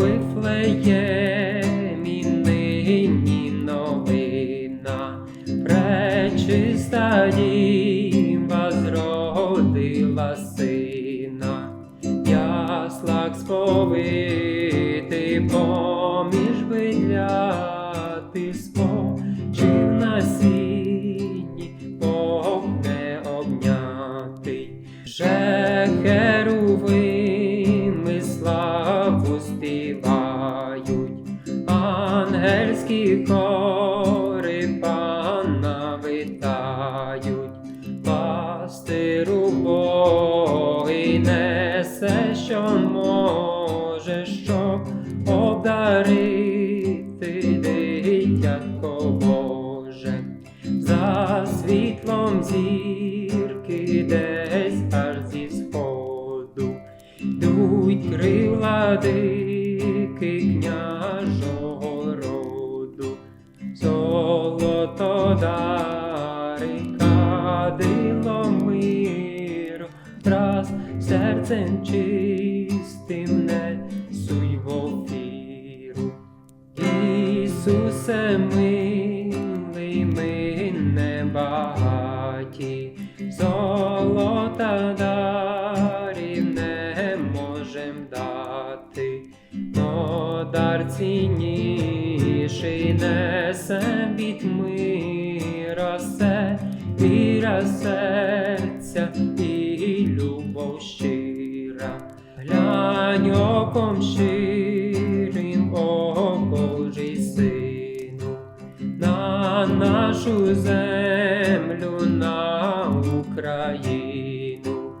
Вифлеємі нині новина, пречиста діва зродила сина, яслак сповити поміж биляти спо. Ангельські хори пана витають, пастиру Боги несе, що може, щоб обдарити дитятко Боже, за світлом зірки десь аж зі сходу, Дуй крила дикий княжого кадило миру, раз серцем чистим несуй в офіру. Ісусе милий, ми небагаті, золота дарів не можем дати, но дар цінніший несе від мира се, віра серця і любов щира. Глянь оком щирим, о Божий сину, на нашу землю, на Україну,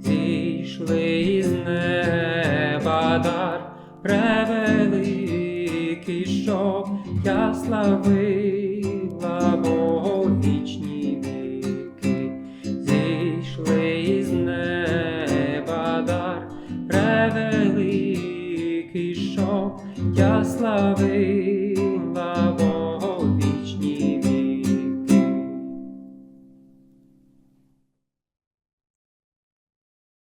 зійшли із неба дар превеликий, щоб я славила превеликий, щоб я славив